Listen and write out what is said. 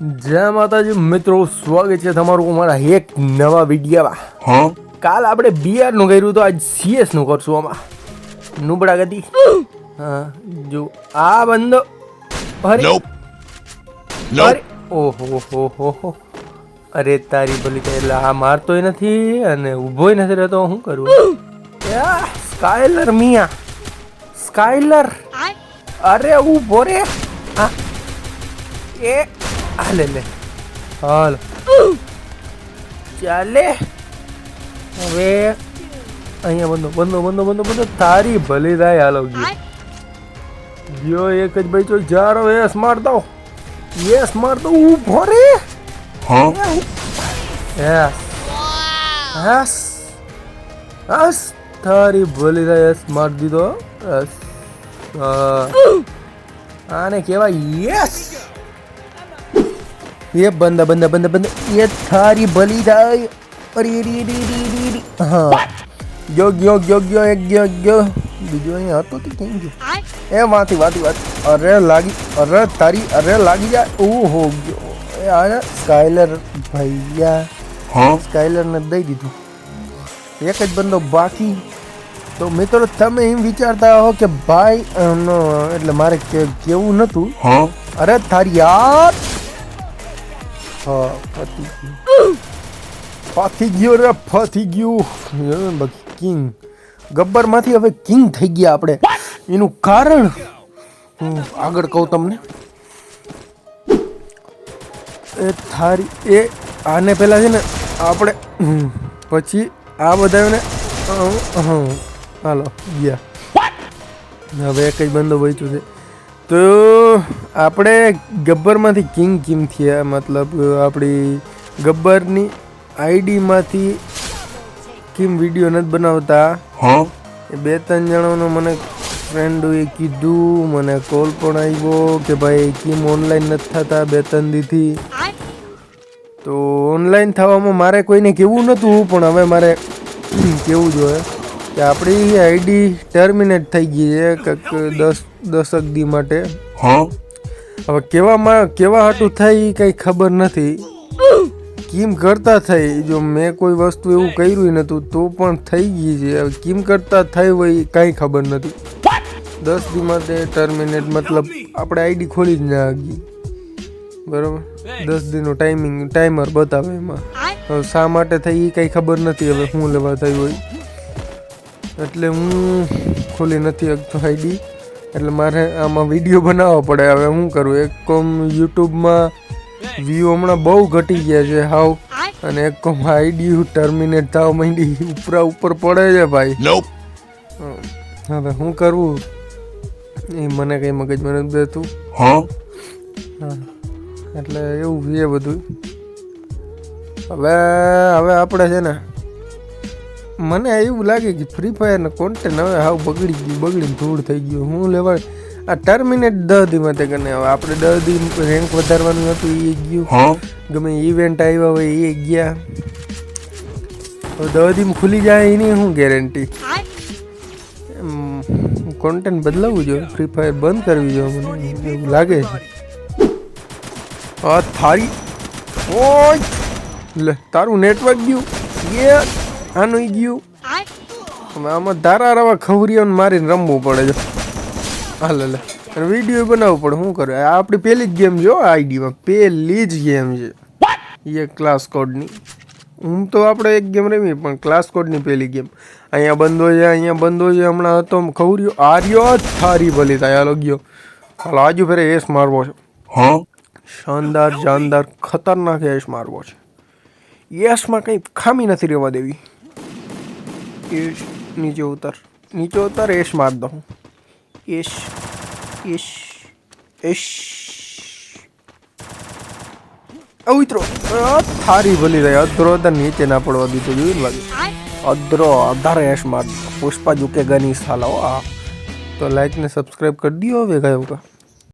જય માતાજી મિત્રો સ્વાગત છે તમારું અમારા એક નવા વિડીયોમાં? કાલ આપણે બીઆરનું કર્યું તો આજ સીએસનું કરશું આમાં. નુબડા ગતિ. હા જો આ બંદો અરે. અરે ઓહો હો હો હો અરે તારી ભલી એટલે આ મારતોય નથી અને ઊભોય નથી રહેતો શું કરું? સ્કાયલર મિયા. સ્કાયલર. અરે ઊભો રે. હા. એ આ લે હાલ ચાલે હવે અહીંયા બંધો બંધો બંધો બંધો બંધો તારી ભલી થાય હાલો ગયો. ગયો એક જ ભાઈ ચો જારો એસ માર દો યસ માર દો ઊભો રે? યસ યસ યસ તારી ભલી થાય યસ માર દીધો. યસ આને કેવા યસ એ બંદા બંદા બંદા બંદા એ થારી ભલી થાય અરે રી રી રી રી રી હા ગયો ગયો ગયો ગયો એક ગયો એક ગયો બીજો અહીંયા હતો તે કેમ ગયો એ વાંથી વાંથી વાત અરે લાગી અરે તારી અરે લાગી જાય ઓહો ગયો એ આ સ્કાયલર ભૈયા Huh? સ્કાયલરને દઈ દીધું એક જ બંદો બાકી તો મિત્રો તમે એમ વિચારતા હો કે ભાઈ એમનો એટલે મારે કે કેવું નહોતું Huh? અરે તારી યાર ફતી ગયું રે ફાથી ગયું. કિંગ. ગબ્બરમાંથી હવે કિંગ થઈ ગયા આપણે. એનું કારણ હું આગળ કહું તમને. એ થારી, એ આને પહેલાં છે ને આપણે પછી આ બધાને હાલો, ગયા. હવે એક જ બંદો વહીચું છે. તો આપણે ગબ્બરમાંથી કિંગ કિમ થયા મતલબ આપણી ગબ્બરની આઈડીમાંથી કિમ વીડિયો નથી બનાવતા. એ બે ત્રણ જણાનો મને ફ્રેન્ડોએ કીધું મને કોલ પણ આવ્યો કે ભાઈ કિમ ઓનલાઈન નથી થતા બે ત્રણ દીથી. તો ઓનલાઈન થવામાં મારે કોઈને કેવું નહોતું પણ હવે મારે કેવું જોઈએ? કે આપણી આઈડી ટર્મિનેટ થઈ ગઈ છે કંઈક દસ દસક દી માટે? હવે કેવામાં કેવા હાટું થઈ કંઈ ખબર નથી. કિમ કરતા થઈ જો મેં કોઈ વસ્તુ એવું કર્યું નહોતું તો પણ થઈ ગઈ છે. હવે કિમ કરતા થઈ હોય એ કાંઈ ખબર નથી. દસ દી માટે ટર્મિનેટ મતલબ આપણે આઈડી ખોલી જ ના ગઈ બરાબર? દસ દીનો ટાઈમિંગ ટાઈમર બતાવે એમાં. હવે શા માટે થઈ એ કાંઈ ખબર નથી હવે શું લેવા થઈ હોય. એટલે હું ખોલી નથી શકતો આઈડી એટલે મારે આમાં વીડિયો બનાવવો પડે. હવે શું કરું? એક કોમ યુટ્યુબમાં વ્યૂ હમણાં બહુ ઘટી ગયા છે હાવ. અને એક કોમ આઈડી ટર્મિનેટ થાવ માંડી. ઉપરા ઉપર પડે છે ભાઈ. હવે શું કરવું એ મને કંઈ મગજમાં નથી Huh? હા એટલે એવું છે બધું. હવે હવે આપણે છે ને મને એવું લાગે કે ફ્રી ફાયરનો કોન્ટેન્ટ હવે હાવ બગડી ગયું બગડીને ધૂળ થઈ ગયું. હું લેવા આ ટર્મિનેટ દહ દી માટે કરીને હવે આપણે દહ દી રેન્ક વધારવાનું હતું એ ગયું. ગમે ઇવેન્ટ આવ્યા હોય એ ગયા. હવે દહ દી ખુલી જાય એની શું ગેરંટી કોન્ટેન્ટ બદલાવવું જોઈએ. ફ્રી ફાયર બંધ કરવી જોઈએ મને એવું લાગે છે. આ થારી. ઓય! લે તારું નેટવર્ક ગયું. એ આનું ગયું. હવે આમાં ધારા રવા ખવરીઓને મારીને રમવું પડે છે. હાલ લે અને વીડિયો બનાવવું પડે. શું કરે? આ આપણી પહેલી જ ગેમ જો આઈડીમાં પહેલી જ ગેમ છે. એ ક્લાસ કોડની હું તો આપણે એક ગેમ રમી પણ ક્લાસ કોડની પહેલી ગેમ અહીંયા બંધો છે અહીંયા બંધો છે. હમણાં હતો ખવર્યો. આર્યો જ થારી ભલી થાય. હાલો ગયો. હાલો આજુ ફેરે એસ મારવો છે? શાનદાર જાનદાર ખતરનાક એસ મારવો છે. યશમાં કંઈ ખામી નથી રહેવા દેવી. એશ નીચે ઉતર નીચે ઉતર એશ માર દઉં એશ એશ એશ ઉતરો અ, થારી ભલી રહી અધરો તો નીચે ના પડવા દીધું જોયું ને બાકી અધરો અધારે એશ માર દીધો પુષ્પા ઝુકે ગની સાલા હો આ તો લાઈક ને સબસ્ક્રાઈબ કરી દો હવે કયો કા